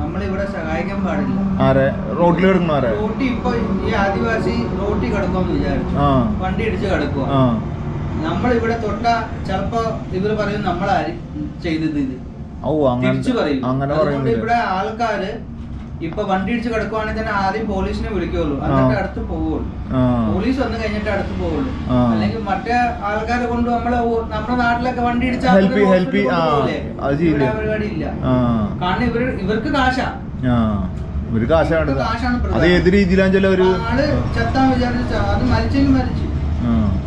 നമ്മളിവിടെ സഹായിക്കാൻ പാടില്ല. ആരെ? റോട്ടിൽ കിടക്കണ ആരെ? റോട്ടി ഇപ്പൊ ഈ ആദിവാസി റോട്ടി കിടക്കുമെന്ന് വിചാരിച്ചു. ആ. വണ്ടി ഇടിച്ച് കിടക്കുക ആ. നമ്മളിവിടെ തൊട്ട ചിലപ്പോ ഇവർ പറയും നമ്മളാരും ചെയ്തത് ഇത്. അങ്ങനെ ഇവിടെ ആൾക്കാര് ഇപ്പൊ വണ്ടി ഇടിച്ച് കിടക്കുവാണെങ്കിൽ തന്നെ ആദ്യം പോലീസിനെ വിളിക്കുള്ളൂ എന്നിട്ട്. അടുത്ത് പോവുള്ളൂ. പോലീസ് വന്നു കഴിഞ്ഞിട്ട് അടുത്ത് പോവുള്ളൂ. അല്ലെങ്കിൽ മറ്റേ ആൾക്കാരെ കൊണ്ട് നമ്മളെ നമ്മുടെ നാട്ടിലൊക്കെ വണ്ടി ഇടിച്ചാൽ പരിപാടി ഇല്ല. കാരണം ഇവർ ഇവർക്ക് കാശാ. ഒരു കാശാണ് അത്. ഏത് രീതിയിലാന്ന് വെച്ചാൽ ഒരു ആൾ ചത്താൻ വിചാരിച്ച അത് മരിച്ചെങ്കിൽ മരിച്ചു.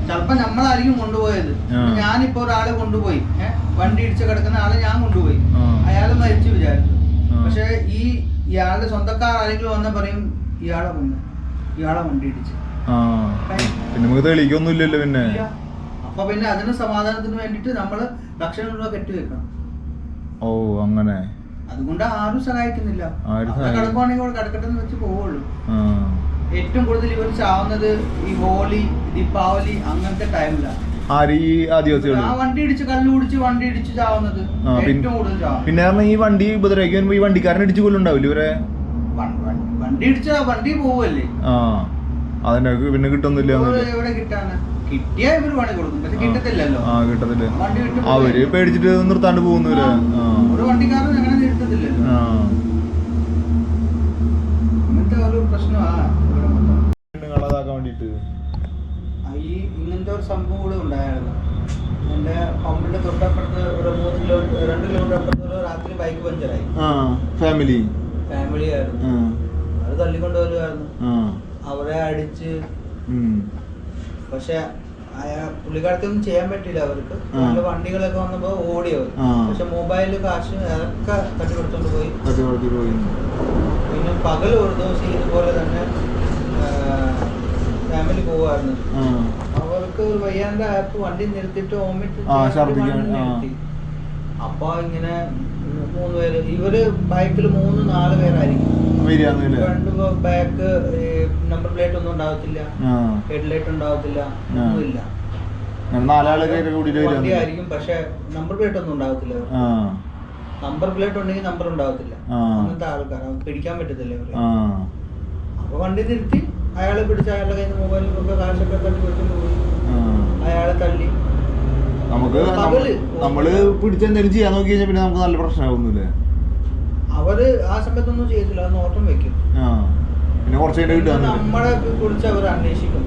ചിലപ്പോ നമ്മളായിരിക്കും കൊണ്ടുപോയത്. ഞാനിപ്പോ ഒരാളെ കൊണ്ടുപോയി. വണ്ടി ഇടിച്ച് കിടക്കുന്ന ആളെ ഞാൻ കൊണ്ടുപോയി. അയാൾ അയാൾ മരിച്ചു വിചാരിച്ചു. പക്ഷെ ഈ ഇയാളുടെ സ്വന്തക്കാർ ആരെങ്കിലും വന്ന പറയും ഇയാളെ കൊന്നു. ഇയാളെ വണ്ടി ഇടിച്ച്. പിന്നെ നമുക്ക് പിന്നെ. അപ്പൊ പിന്നെ അതിന് സമാധാനത്തിന് വേണ്ടിട്ട് നമ്മൾ ഭക്ഷണം രൂപ കെട്ടിവെക്കണം ഓ അങ്ങനെ. അതുകൊണ്ട് ആരും സഹായിക്കുന്നില്ല. കിടക്കുവാണെങ്കിൽ കിടക്കട്ടെ എന്ന് വെച്ച് പോവുള്ളൂ. ഏറ്റവും കൂടുതൽ ഇവർ ചാവുന്നത് ഈ ഹോളി ദീപാവലി അങ്ങനത്തെ ടൈമിലാണ് ആര് ഈ വണ്ടി ഇടിച്ച് കല്ല് വണ്ടി ഇടിച്ച് ചാവുന്നത് ആ, പിൻ- ഏറ്റവും കൂടുതൽ ചാവും. പിന്നെ ഈ വണ്ടി ഉപദ്രവിക്കാൻ ഈ വണ്ടിക്കാരൻ ഇടിച്ചു കൊല്ലുണ്ടാവില്ല ഇവരെ? വണ്ടി ഇടിച്ചാ വണ്ടി പോവല്ലേ? ആ അതിന്റെ പിന്നെ കിട്ടുന്നില്ല കിട്ടിയാ ഇവർ പണി കൊടുക്കും പക്ഷെ കിട്ടത്തില്ലല്ലോ. ആ കിട്ടത്തില്ല. അവർ പേടിച്ചിട്ട് നിർത്താണ്ട് പോകുന്നവര്. ഒരു വണ്ടിക്കാരൻ അങ്ങനെ നിർത്തത്തില്ലല്ലോ ആ. അങ്ങനത്തെ ഒരു പെണ്ണുങ്ങളതാക്കാൻ വേണ്ടിട്ട് ഈ ഒരു സംഭവം കൂടെ ഉണ്ടായിരുന്നു. എന്റെ പമ്പിന്റെ തൊട്ടപ്പുറത്ത് ഒരു മൂന്ന് കിലോമീറ്റർ രണ്ട് കിലോമീറ്റർ അപ്പുറത്ത് രാത്രി ബൈക്ക് പഞ്ചറായി. ഫാമിലി ഫാമിലി ആയിരുന്നു. അത് തള്ളിക്കൊണ്ട് വരുമായിരുന്നു അവരെ അടിച്ച്. പക്ഷെ ഒന്നും ചെയ്യാൻ പറ്റില്ല അവർക്ക്. നല്ല വണ്ടികളൊക്കെ വന്നപ്പോ ഓടിയവർ. പക്ഷെ മൊബൈൽ കാശ് അതൊക്കെ തട്ടിക്കൊടുത്തോണ്ട് പോയി. പിന്നെ പകൽ ഒരു ദിവസം ഇതുപോലെ തന്നെ ഫാമിലി പോവായിരുന്നു. അവർക്ക് ഒരു വയ്യാണ്ട് ആയപ്പോ വണ്ടി നിർത്തിട്ട് ആ. അപ്പൊ ഇങ്ങനെ മൂന്ന് പേര് ഇവർ ബൈക്കിൽ മൂന്ന് നാല് പേരായിരിക്കും. രണ്ട് ബാക്ക് നമ്പർ പ്ലേറ്റ് ഒന്നും ഉണ്ടാവത്തില്ല. ഹെഡ് ലൈറ്റ് ഉണ്ടാവത്തില്ല. ഒന്നുമില്ല. ായിരിക്കും പക്ഷെ നമ്പർ പ്ലേറ്റ് ഒന്നും ഉണ്ടാവത്തില്ല. നമ്പർ പ്ലേറ്റ് ഉണ്ടെങ്കിൽ നമ്പർ ഉണ്ടാവത്തില്ല. അങ്ങനത്തെ ആൾക്കാർ പിടിക്കാൻ പറ്റത്തില്ല ഇവരെ. അപ്പൊ വണ്ടി നിർത്തി. അയാളെ പിടിച്ച് അയാളുടെ കയ്യിൽ നിന്ന് മൊബൈലിൽ ഒക്കെ കാശൊക്കെ തട്ടി വെച്ചിട്ട് പോയി. അയാളെ തള്ളി. നമുക്ക് നമ്മൾ പിടിച്ച് എന്തെങ്കിലും ചെയ്യാൻ നോക്കി കഴിഞ്ഞാൽ പിന്നെ നമുക്ക് നല്ല പ്രശ്നമാവുന്നില്ലേ? അവർ ആ സമയത്തൊന്നും ചെയ്തില്ല അത് നോട്ടം വെക്കും. പിന്നെ കുറച്ച് നമ്മളെ കുറിച്ച് അവർ അന്വേഷിക്കും.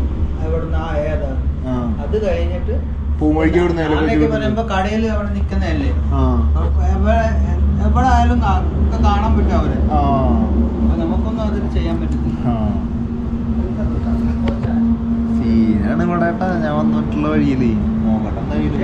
എവിടുന്ന് ആ ഏതാ. അത് കഴിഞ്ഞിട്ട് പൂമഴിക്ക് പറയുമ്പോ കടയിൽ അവിടെ നിക്കുന്നതല്ലേ? എവിടെ ആയാലും കാണാൻ പറ്റും അവരെ. നമുക്കൊന്നും അതിന് ചെയ്യാൻ പറ്റത്തില്ല. സീനാണ് ഇവിടെ ഞാൻ വന്നിട്ടുള്ള വഴിയിൽ നോക്കട്ടെ എന്തായാലും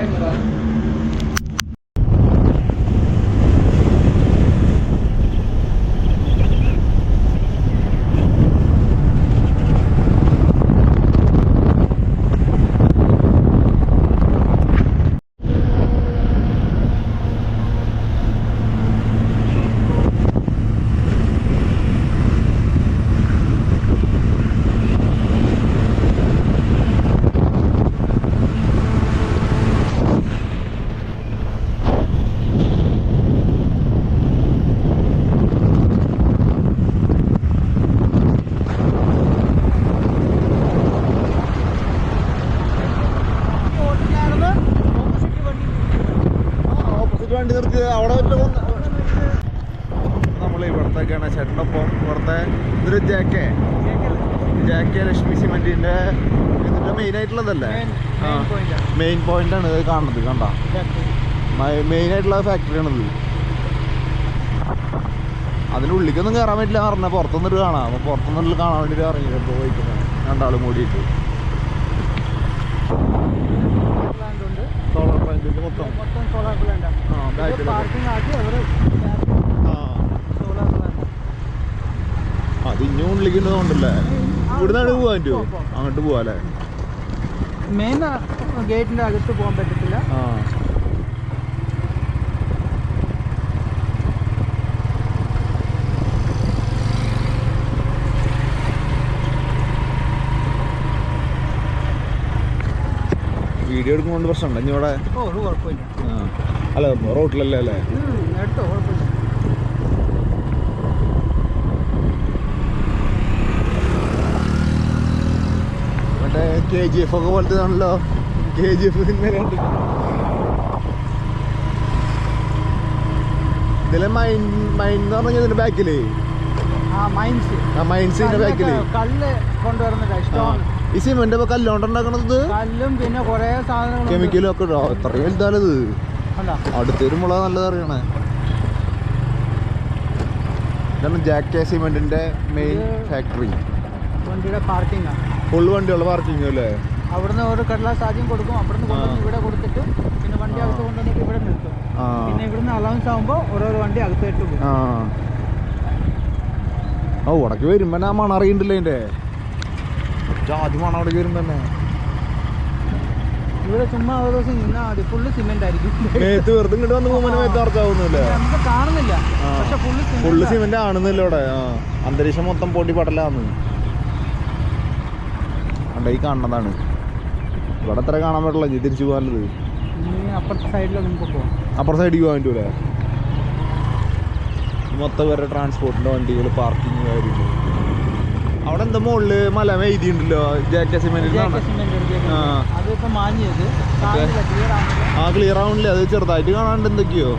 ഓപ്പോസിറ്റ് വണ്ടി നിർത്തി അവിടെ നമ്മൾ ഇവിടത്തേക്കാണ് ചേട്ടനൊപ്പം. ഇവിടുത്തെ ഇതൊരു ജാക്കെ. ജാക്കെ ലക്ഷ്മി സിമെന്റിന്റെ ഇതിന്റെ മെയിൻ ആയിട്ടുള്ളതല്ലേ? മെയിൻ പോയിന്റ് ആണ്. ഇത് കാണുന്നത് കണ്ട? മെയിൻ ആയിട്ടുള്ള ഫാക്ടറിയാണിത് അതിനുള്ളിക്കൊന്നും കയറാൻ പറ്റില്ല പറഞ്ഞാൽ പുറത്തുനിന്നിട്ട് കാണാം. അപ്പോൾ പുറത്തുനിന്നിട്ട് കാണാൻ വേണ്ടിയിട്ട് ഇറങ്ങി ഇപ്പോൾ രണ്ടാളും കൂടിയിട്ട് സോളാർ പ്ലാന്റ് മൊത്തം മൊത്തം സോളാർ പ്ലാന്റ് ആ ബാക്കിൽ പാർക്കിംഗ് ആക്കി അവർ ആ സോളാർ പ്ലാന്റ് ഉള്ളിലേക്ക് ഉണ്ടല്ലേ ഇവിടുന്നാണ് പോവാൻ പറ്റുമോ അങ്ങോട്ട് പോവാല്ലേ മെയിൻ ഗേറ്റിന്റെ അകത്ത് പോകാൻ പറ്റത്തില്ല. ആ. വീഡിയോ എടുക്കുമ്പോൾ പ്രശ്നമുണ്ട്. ഇനി ഇവിടെ. അല്ല റോട്ടിലല്ലേ അല്ലേ? എടുത്തോ കുഴപ്പമില്ല. മറ്റേ കെ ജി എഫ് ഒക്കെ പോലത്തെ ആണല്ലോ കെ ജി എഫ് ഇതിലെ മൈൻ മൈൻ എന്ന് പറഞ്ഞാൽ ഇതിന്റെ ബാക്കിൽ? അടുത്തൊരു മൈൻസ്. ആ മൈൻസിന്റെ ബാക്കിൽ? കല്ല് കൊണ്ടുവരുന്ന സ്റ്റോൺ ഈ സിമെന്റ് ഇപ്പൊ കല്ലോണ്ടുണ്ടാക്കണത് കല്ലും പിന്നെ കുറെ സാധനങ്ങളും കെമിക്കലും ഒക്കെ ഇടോ. എത്രയും വലുതാലത് കണ്ടാ അടുത്ത് വരുമ്പോഴാ നല്ലത് അറിയണേ. ഇതാണ് ജാക്ക് സിമെന്റിന്റെ മെയിൻ ഫാക്ടറി വണ്ടിയുടെ പാർക്കിംഗ് ആണ് ഫുള്ള് വണ്ടിയുള്ള പാർക്കിംഗ് അല്ലേ അവിടുന്ന് ഒരു കടലാസ് ആദ്യം കൊടുക്കും അവിടുന്ന് കൊണ്ടുവന്ന് ഇവിടെ കൊടുത്തിട്ട് പിന്നെ വണ്ടി. അകത്ത് കൊണ്ടുവന്നിട്ട് ഇവിടെ നിർത്തും പിന്നെ ഇവിടുന്ന് അലവൻസ് ആകുമ്പോൾ ഓരോരോ വണ്ടി അകത്തേട്ട് പോകും. ഓ ഉടക്ക് വരുമ്പോ ആ മണം അറിയണ്ടല്ലോ അതിന്റെ? ആദ്യം മണം അവിടെ വരുമ്പോ തന്നെ. ഇവിടെ ചുമ്മാ ഒരു ദിവസം നിന്നാ മതി. ഫുള്ള് സിമെന്റ് ആയിരിക്കും. വെറുതെ ഇങ്ങോട്ട് വന്ന് പോകുമ്പോൾ മേത്ത് അർത്ഥമാവുന്നില്ല നമുക്ക് കാണുന്നില്ല. പക്ഷെ ഫുള്ള് ഫുള്ള് സിമെന്റ് ആണെന്നല്ലോ ഇവിടെ. ആ. അന്തരീക്ഷം മൊത്തം പൊടി പടലാന്ന് ഈ കാണുന്നതാണ്. ഇവിടെ അത്ര കാണാൻ പറ്റില്ല ഇനി തിരിച്ചു പോകാനുള്ളത്. അപ്പുറത്തെ സൈഡിൽ പോകാൻ പറ്റൂലേ? മൊത്തം വേറെ ട്രാൻസ്പോർട്ടിന്റെ വണ്ടികൾ പാർക്കിങ് കാര്യങ്ങൾ അവിടെ എന്താ മുകളിൽ മല എഴുതിയുണ്ടല്ലോ ജാക്ക സിമെന്റ് ആ. ക്ലിയർ ആവണില്ലേ അത് ചെറുതായിട്ട് കാണാണ്ട് എന്തൊക്കെയോ.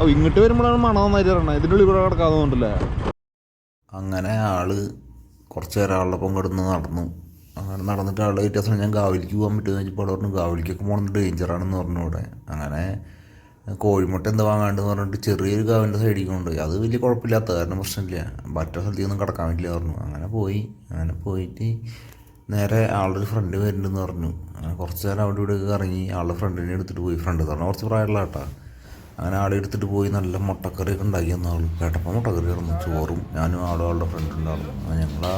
ഓ ഇങ്ങോട്ട് വരുമ്പോഴാണ് മണം നന്നായിട്ട് ഇറങ്ങണം. ഇതിന്റെ ഉള്ളിൽ കൂടെ കിടക്കാതെ തോന്നുന്നില്ലേ അങ്ങനെ ആൾ കുറച്ച് നേരം ആളുടെ ഒപ്പം കിടന്ന് നടന്നു. അങ്ങനെ നടന്നിട്ട് ആളുടെ വ്യത്യാസം ഞാൻ ഗാവലിക്ക് പോകാൻ പറ്റുമെന്ന് വെച്ചപ്പോൾ അവിടെ പറഞ്ഞു ഗാവലിക്കൊക്കെ പോകുന്നത് ഡേഞ്ചറാണെന്ന് പറഞ്ഞു ഇവിടെ അങ്ങനെ കോഴിമുട്ട എന്താ വാങ്ങാണ്ടെന്ന് പറഞ്ഞിട്ട് ചെറിയൊരു ഗാവിന്റെ സൈഡിൽ കൊണ്ടുപോയി. അത് വലിയ കുഴപ്പമില്ലാത്ത കാരണം പ്രശ്നമില്ല. മറ്റേ സ്ഥലത്തേക്കൊന്നും കിടക്കാൻ പറ്റില്ല പറഞ്ഞു. അങ്ങനെ പോയി. അങ്ങനെ പോയിട്ട് നേരെ ആളുടെ ഒരു ഫ്രണ്ട് വരുന്നുണ്ടെന്ന് പറഞ്ഞു. അങ്ങനെ കുറച്ച് നേരം അവിടെ ഇവിടെ ഒക്കെ ഇറങ്ങി ആളുടെ ഫ്രണ്ടിനെ എടുത്തിട്ട് പോയി. ഫ്രണ്ട് എന്ന് പറഞ്ഞാൽ കുറച്ച് പ്രായമുള്ള കേട്ടാ അങ്ങനെ ആളെ എടുത്തിട്ട് പോയി നല്ല മുട്ടക്കറിയൊക്കെ ഉണ്ടാക്കി തന്ന ആൾ കേട്ടപ്പോൾ മുട്ടക്കറി ഇറന്നു ചോറും. ഞാനും ആളും ആളുടെ ഫ്രണ്ട് അങ്ങനെ ഞങ്ങൾ ആ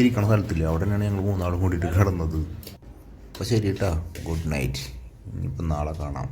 ഇരിക്കണ സ്ഥലത്തില്ല? അവിടെ തന്നെയാണ് ഞങ്ങൾ മൂന്നാളും കൂടിയിട്ട് കിടന്നത്. അപ്പോൾ ശരി കേട്ടാ ഗുഡ് നൈറ്റ് ഇനിയിപ്പം നാളെ കാണാം.